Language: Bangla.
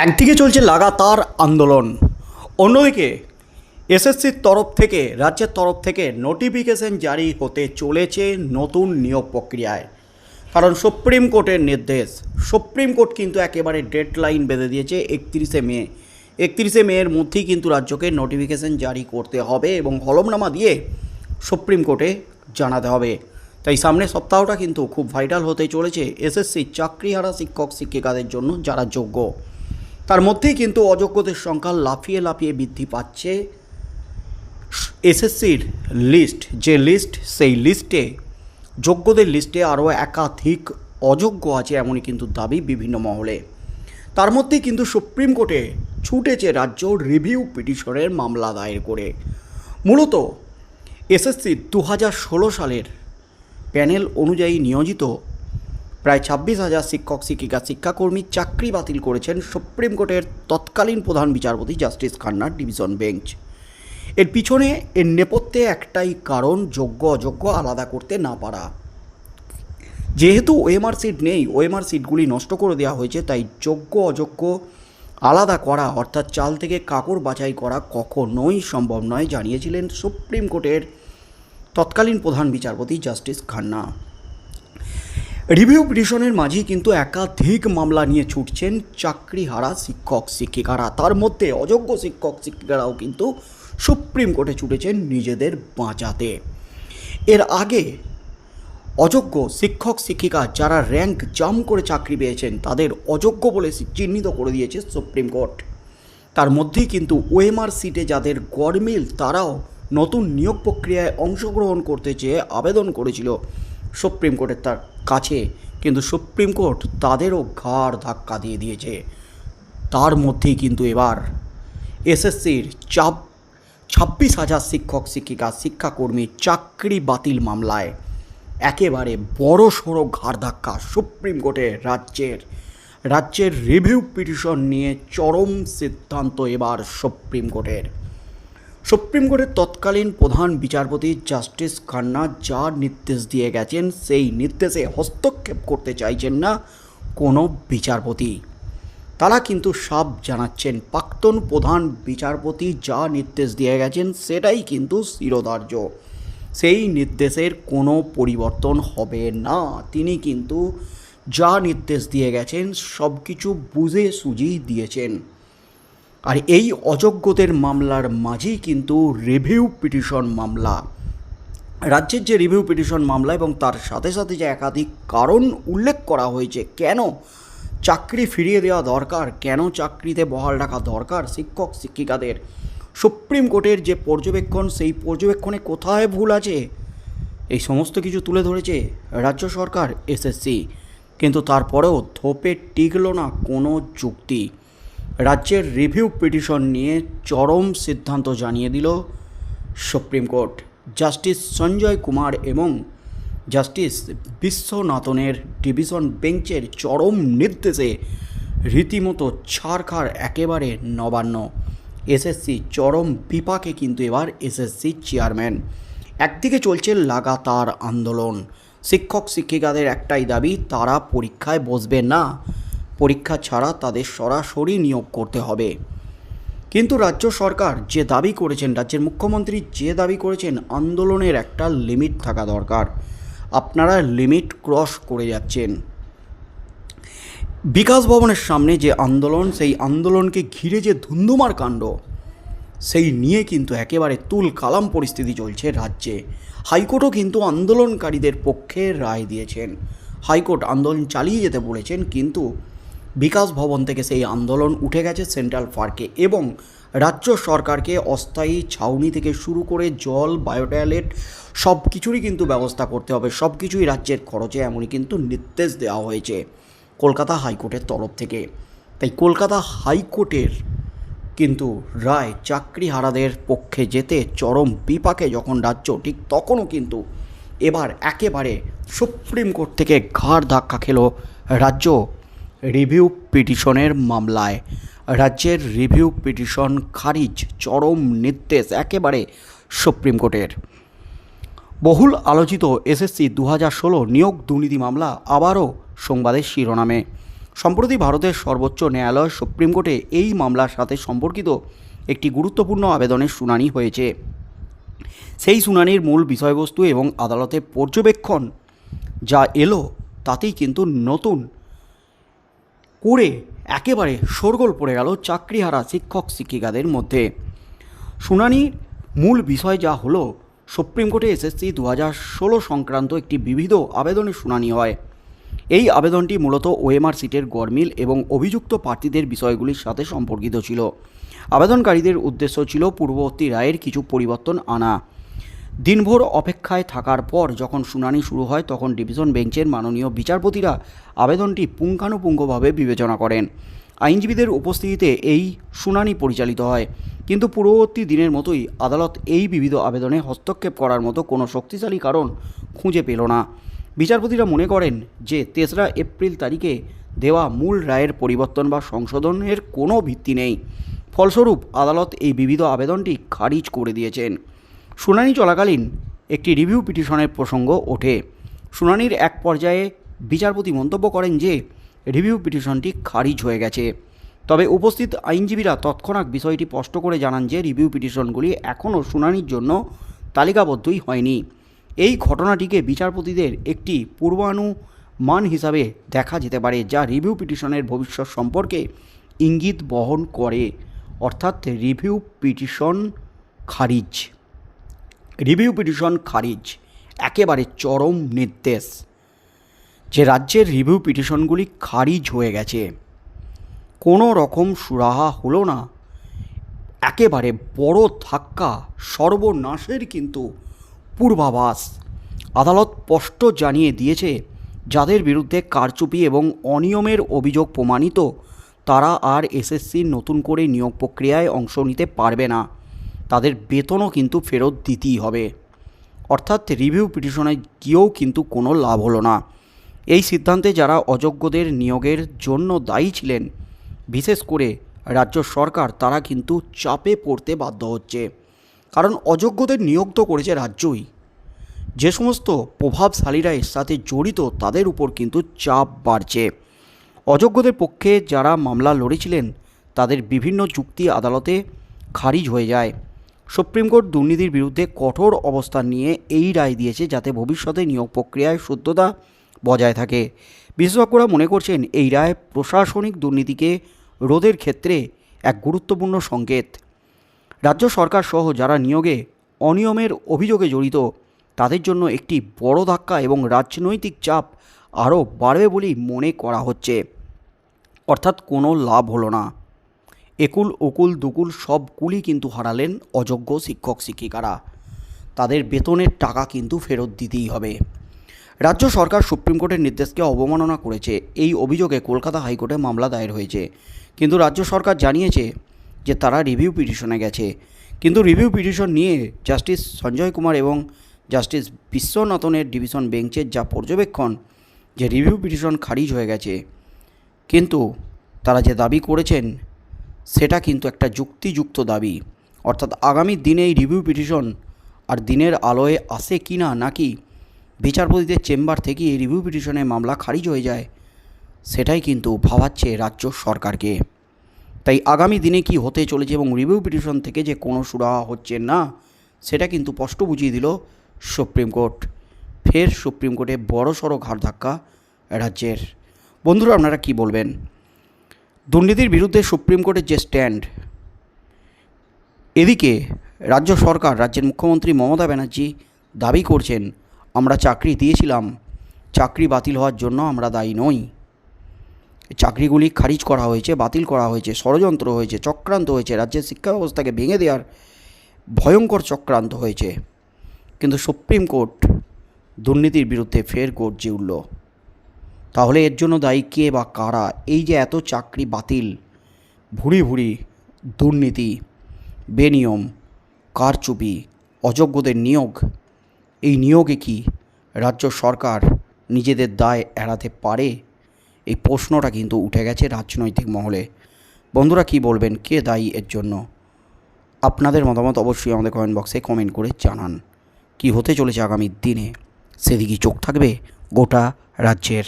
একদিকে চলছে লাগাতার আন্দোলন, অন্যদিকে এসএসসির তরফ থেকে, রাজ্যের তরফ থেকে নোটিফিকেশন জারি হতে চলেছে নতুন নিয়োগ প্রক্রিয়ায়। কারণ সুপ্রিম কোর্টের নির্দেশ, সুপ্রিম কোর্ট কিন্তু একেবারে ডেডলাইন বেঁধে দিয়েছে একত্রিশে মে। একত্রিশে মেয়ের মধ্যেই কিন্তু রাজ্যকে নোটিফিকেশন জারি করতে হবে এবং হলমনামা দিয়ে সুপ্রিম কোর্টে জানাতে হবে। তাই সামনের সপ্তাহটা কিন্তু খুব ভাইটাল হতে চলেছে এসএসসি চাকরিহারা শিক্ষক শিক্ষিকাদের জন্য যারা যোগ্য। তার মধ্যেই কিন্তু অযোগ্যদের সংখ্যা লাফিয়ে লাফিয়ে বৃদ্ধি পাচ্ছে। এসএসসির লিস্ট যে লিস্ট সেই লিস্টে যোগ্যদের লিস্টে আরও একাধিক অযোগ্য আছে এমনই কিন্তু দাবি বিভিন্ন মহলে। তার মধ্যেই কিন্তু সুপ্রিম কোর্টে ছুটেছে রাজ্য রিভিউ পিটিশনের মামলা দায়ের করে। মূলত এসএসসি দু হাজার ষোলো সালের প্যানেল অনুযায়ী নিয়োজিত প্রায় ছাব্বিশ হাজার শিক্ষক, শিক্ষিকা, শিক্ষাকর্মী চাকরি বাতিল করেছেন সুপ্রিম কোর্টের তৎকালীন প্রধান বিচারপতি জাস্টিস খান্নার ডিভিশন বেঞ্চ। এর পিছনে, এর নেপথ্যে একটাই কারণ, যোগ্য, অযোগ্য আলাদা করতে না পারা। যেহেতু ওএমআর সিট নেই, ওএমআর সিটগুলি নষ্ট করে দেওয়া হয়েছে, তাই যোগ্য, অযোগ্য আলাদা করা, অর্থাৎ চাল থেকে কাকড় বাছাই করা কখনোই সম্ভব নয়, জানিয়েছিলেন সুপ্রিম কোর্টের তৎকালীন প্রধান বিচারপতি জাস্টিস খান্না। রিভিউ পিটিশনের মাঝেই কিন্তু একাধিক মামলা নিয়ে ছুটছেন চাকরিহারা শিক্ষক, শিক্ষিকারা। তার মধ্যে অযোগ্য শিক্ষক, শিক্ষিকারাও কিন্তু সুপ্রিম কোর্টে ছুটেছেন নিজেদের বাঁচাতে। এর আগে অযোগ্য শিক্ষক, শিক্ষিকা যারা র্যাঙ্ক জাম করে চাকরি পেয়েছেন, তাদের অযোগ্য বলে চিহ্নিত করে দিয়েছে সুপ্রিম কোর্ট। তার মধ্যেই কিন্তু ওএমআর সিটে যাদের গরমিল তারাও নতুন নিয়োগ প্রক্রিয়ায় অংশগ্রহণ করতে চেয়ে আবেদন করেছিল। সুপ্রিম কোর্টের তার কাছে, কিন্তু সুপ্রিম কোর্ট তাদেরও ঘাড় ধাক্কা দিয়ে দিয়েছে। তার মধ্যেই কিন্তু এবার এসএসসির চাপ, ছাব্বিশ হাজার শিক্ষক, শিক্ষিকা, শিক্ষাকর্মী চাকরি বাতিল মামলায় একেবারে বড় সড়ো ঘাড় ধাক্কা সুপ্রিম কোর্টের রাজ্যের রাজ্যের রিভিউ পিটিশন নিয়ে চরম সিদ্ধান্ত এবার সুপ্রিম কোর্টের। সুপ্রিম কোর্টের তৎকালীন প্রধান বিচারপতি জাস্টিস খান্না যা নির্দেশ দিয়ে গেছেন, সেই নির্দেশে হস্তক্ষেপ করতে চাইছেন না কোনো বিচারপতি। তারা কিন্তু সব জানাচ্ছেন, প্রাক্তন প্রধান বিচারপতি যা নির্দেশ দিয়ে গেছেন সেটাই কিন্তু শিরোধার্য। সেই নির্দেশের কোনো পরিবর্তন হবে না। তিনি কিন্তু যা নির্দেশ দিয়ে গেছেন সব কিছু বুঝে সুঝেই দিয়েছেন। আর এই অযোগ্যদের মামলার মাঝেই কিন্তু রিভিউ পিটিশন মামলা। রাজ্যের যে রিভিউ পিটিশন মামলা এবং তার সাথে সাথে যে একাধিক কারণ উল্লেখ করা হয়েছে, কেন চাকরি ফিরিয়ে দেওয়া দরকার, কেন চাকরিতে বহাল রাখা দরকার শিক্ষক শিক্ষিকাদের? সুপ্রিম কোর্টের যে পর্যবেক্ষণ, সেই পর্যবেক্ষণে কোথায় ভুল আছে? এই সমস্ত কিছু তুলে ধরেছে রাজ্য সরকার, এসএসসি। কিন্তু তারপরেও থোপে টিকল না কোনো যুক্তি। রাজ্যের রিভিউ পিটিশন নিয়ে চরম সিদ্ধান্ত জানিয়ে দিল supreme court. Justice Sanjay Kumar এবং জাস্টিস বিশ্বনাথনের ডিভিশন বেঞ্চের চরম নির্দেশে রীতিমতো ছাড়খাড় একেবারে নবান্ন। এসএসসি চরম বিপাকে কিন্তু এবার এসএসসি চেয়ারম্যান একদিকে চলছে লাগাতার আন্দোলন। শিক্ষক শিক্ষিকাদের একটাই দাবি, তারা পরীক্ষায় বসবে না। পরীক্ষা ছাড়া তাদের সরাসরি নিয়োগ করতে হবে। কিন্তু রাজ্য সরকার যে দাবি করেছেন, রাজ্যের মুখ্যমন্ত্রী যে দাবি করেছেন, আন্দোলনের একটা লিমিট থাকা দরকার। আপনারা লিমিট ক্রস করে যাচ্ছেন। বিকাশ ভবনের সামনে যে আন্দোলন, সেই আন্দোলনকে ঘিরে যে ধুন্ধুমার কাণ্ড, সেই নিয়ে কিন্তু একেবারে তুল কালাম পরিস্থিতি চলছে রাজ্যে। হাইকোর্টও কিন্তু আন্দোলনকারীদের পক্ষে রায় দিয়েছেন। হাইকোর্ট আন্দোলন চালিয়ে যেতে বলেছেন, কিন্তু বিকাশ ভবন থেকে সেই আন্দোলন উঠে গেছে সেন্ট্রাল পার্কে এবং রাজ্য সরকারকে অস্থায়ী ছাউনি থেকে শুরু করে জল, বায়োটয়লেট সব কিছুরই কিন্তু ব্যবস্থা করতে হবে। সব কিছুই রাজ্যের খরচে, এমনই কিন্তু নির্দেশ দেওয়া হয়েছে কলকাতা হাইকোর্টের তরফ থেকে। তাই কলকাতা হাইকোর্টের কিন্তু রায় চাকরিহারাদের পক্ষে যেতে চরম বিপাকে যখন রাজ্য, ঠিক তখনও কিন্তু এবার একেবারে সুপ্রিম কোর্ট থেকে ঘাড় ধাক্কা খেলো রাজ্য রিভিউ পিটিশনের মামলায়। রাজ্যের রিভিউ পিটিশন খারিজ, চরম নির্দেশ একেবারে সুপ্রিম কোর্টের। বহুল আলোচিত এসএসসি দু হাজার ষোলো নিয়োগ দুর্নীতি মামলা আবারও সংবাদের শিরোনামে। সম্প্রতি ভারতের সর্বোচ্চ ন্যায়ালয় সুপ্রিম কোর্টে এই মামলার সাথে সম্পর্কিত একটি গুরুত্বপূর্ণ আবেদনের শুনানি হয়েছে। সেই শুনানির মূল বিষয়বস্তু এবং আদালতের পর্যবেক্ষণ যা এলো তাতেই কিন্তু নতুন করে একেবারে শোরগোল পড়ে গেল চাকরিহারা শিক্ষক শিক্ষিকাদের মধ্যে। শুনানির মূল বিষয় যা হলো, সুপ্রিম কোর্টে এসএসসি দু হাজার ষোলো সংক্রান্ত একটি বিবিধ আবেদনের শুনানি হয়। এই আবেদনটি মূলত ওএমআর সিটের গরমিল এবং অভিযুক্ত প্রার্থীদের বিষয়গুলির সাথে সম্পর্কিত ছিল। আবেদনকারীদের উদ্দেশ্য ছিল পূর্ববর্তী রায়ের কিছু পরিবর্তন আনা। দিনভর অপেক্ষায় থাকার পর যখন শুনানি শুরু হয়, তখন ডিভিশন বেঞ্চের মাননীয় বিচারপতিরা আবেদনটি পুঙ্খানুপুঙ্খভাবে বিবেচনা করেন। আইনজীবীদের উপস্থিতিতে এই শুনানি পরিচালিত হয়। কিন্তু পূর্ববর্তী দিনের মতোই আদালত এই বিবিধ আবেদনে হস্তক্ষেপ করার মতো কোনো শক্তিশালী কারণ খুঁজে পেল না। বিচারপতিরা মনে করেন যে তেসরা এপ্রিল তারিখে দেওয়া মূল রায়ের পরিবর্তন বা সংশোধনের কোনো ভিত্তি নেই। ফলস্বরূপ আদালত এই বিবিধ আবেদনটি খারিজ করে দিয়েছেন। শুনানি চলাকালীন একটি রিভিউ পিটিশনের প্রসঙ্গ ওঠে। শুনানির এক পর্যায়ে বিচারপতি মন্তব্য করেন যে, রিভিউ পিটিশনটি খারিজ হয়ে গেছে। তবে উপস্থিত আইনজীবীরা তৎক্ষণাৎ বিষয়টি স্পষ্ট করে জানান যে, রিভিউ পিটিশনগুলি এখনও শুনানির জন্য তালিকাবদ্ধই হয়নি। এই ঘটনাটিকে বিচারপতিদের একটি পূর্বানুমান হিসাবে দেখা যেতে পারে, যা রিভিউ পিটিশনের ভবিষ্যৎ সম্পর্কে ইঙ্গিত বহন করে। অর্থাৎ রিভিউ পিটিশন খারিজ। রিভিউ পিটিশন খারিজ, একেবারে চরম নির্দেশ। যে রাজ্যের রিভিউ পিটিশনগুলি খারিজ হয়ে গেছে, কোনো রকম সুরাহা হলো না। একেবারে বড় ধাক্কা, সর্বনাশের কিন্তু পূর্বাভাস। আদালত স্পষ্ট জানিয়ে দিয়েছে, যাদের বিরুদ্ধে কারচুপি এবং অনিয়মের অভিযোগ প্রমাণিত, তারা আর এসএসসির নতুন করে নিয়োগ প্রক্রিয়ায় অংশ নিতে পারবে না। তাদের বেতনও কিন্তু ফেরত দিতেই হবে। অর্থাৎ রিভিউ পিটিশনে গিয়েও কিন্তু কোনো লাভ হলো না। এই সিদ্ধান্তে যারা অযোগ্যদের নিয়োগের জন্য দায়ী ছিলেন, বিশেষ করে রাজ্য সরকার, তারা কিন্তু চাপে পড়তে বাধ্য হচ্ছে। কারণ অযোগ্যদের নিয়োগ তো করেছে রাজ্যই। যে সমস্ত প্রভাবশালীরা এর সাথে জড়িত, তাদের উপর কিন্তু চাপ বাড়ছে। অযোগ্যদের পক্ষে যারা মামলা লড়েছিলেন, তাদের বিভিন্ন যুক্তি আদালতে খারিজ হয়ে যায়। সুপ্রিম কোর্ট দুর্নীতির বিরুদ্ধে কঠোর অবস্থান নিয়ে এই রায় দিয়েছে যাতে ভবিষ্যতে নিয়োগ প্রক্রিয়ায় শুদ্ধতা বজায় থাকে। বিশেষজ্ঞরা মনে করছেন এই রায় প্রশাসনিক দুর্নীতিকে রোধের ক্ষেত্রে এক গুরুত্বপূর্ণ সংকেত। রাজ্য সরকার সহ যারা নিয়োগে অনিয়মের অভিযোগে জড়িত, তাদের জন্য একটি বড় ধাক্কা এবং রাজনৈতিক চাপ আরও বাড়বে বলেই মনে করা হচ্ছে। অর্থাৎ কোনো লাভ হলো না। একুল, উকুল, দুকুল সব কুলই কিন্তু হারালেন অযোগ্য শিক্ষক, শিক্ষিকারা। তাদের বেতনের টাকা কিন্তু ফেরত দিতেই হবে। রাজ্য সরকার সুপ্রিম কোর্টের নির্দেশকে অবমাননা করেছে। এই অভিযোগে কলকাতা হাইকোর্টে মামলা দায়ের হয়েছে। কিন্তু রাজ্য সরকার জানিয়েছে যে তারা রিভিউ পিটিশনে গেছে। কিন্তু রিভিউ পিটিশন নিয়ে জাস্টিস সঞ্জয় কুমার এবং জাস্টিস বিশ্বনাথনের ডিভিশন বেঞ্চের যা পর্যবেক্ষণ যে রিভিউ পিটিশন খারিজ হয়ে গেছে। কিন্তু তারা যে দাবি করেছেন সেটা কিন্তু একটা যুক্তিযুক্ত দাবি। অর্থাৎ আগামী দিনে এই রিভিউ পিটিশন আর দিনের আলোয় আসে কি না, নাকি বিচারপতিদের চেম্বার থেকে এই রিভিউ পিটিশনের মামলা খারিজ হয়ে যায়, সেটাই কিন্তু ভাবাচ্ছে রাজ্য সরকারকে। তাই আগামী দিনে কি হতে চলেছে এবং রিভিউ পিটিশন থেকে যে কোনো সুরাহা হচ্ছে না, সেটা কিন্তু স্পষ্ট বুঝিয়ে দিল সুপ্রিম কোর্ট। ফের সুপ্রিম কোর্টে বড় সড়ো ঘাট ধাক্কা রাজ্যের। বন্ধুরা, আপনারা কি বলবেন? দুর্নীতির বিরুদ্ধে সুপ্রিম কোর্টের যে স্ট্যান্ড, এদিকে রাজ্য সরকার, রাজ্যের মুখ্যমন্ত্রী মমতা ব্যানার্জি দাবি করছেন, আমরা চাকরি দিয়েছিলাম, চাকরি বাতিল হওয়ার জন্য আমরা দায়ী নই। চাকরিগুলি খারিজ করা হয়েছে, বাতিল করা হয়েছে, ষড়যন্ত্র হয়েছে, চক্রান্ত হয়েছে, রাজ্যের শিক্ষা ব্যবস্থাকে ভেঙে দেওয়ার ভয়ঙ্কর চক্রান্ত হয়েছে। কিন্তু সুপ্রিম কোর্ট দুর্নীতির বিরুদ্ধে ফের কোর্ট গর্জে উঠল। তাহলে এর জন্য দায়ী কে বা কারা? এই যে এত চাকরি বাতিল। ভুড়ি ভুড়ি, দুর্নীতি, বেনিয়ম, কারচুপি, অযোগ্যদের নিয়োগ। এই নিয়োগে কি রাজ্য সরকার নিজেদের দায় এড়াতে পারে? এই প্রশ্নটা কিন্তু উঠে গেছে রাজনৈতিক মহলে। বন্ধুরা, কি বলবেন? কে দায়ী এর জন্য? আপনাদের মতামত অবশ্যই আমাদের কমেন্ট বক্সে কমেন্ট করে জানান। কি হতে চলেছে আগামী দিনে? সেদিকে চোখ থাকবে? গোটা রাজ্যের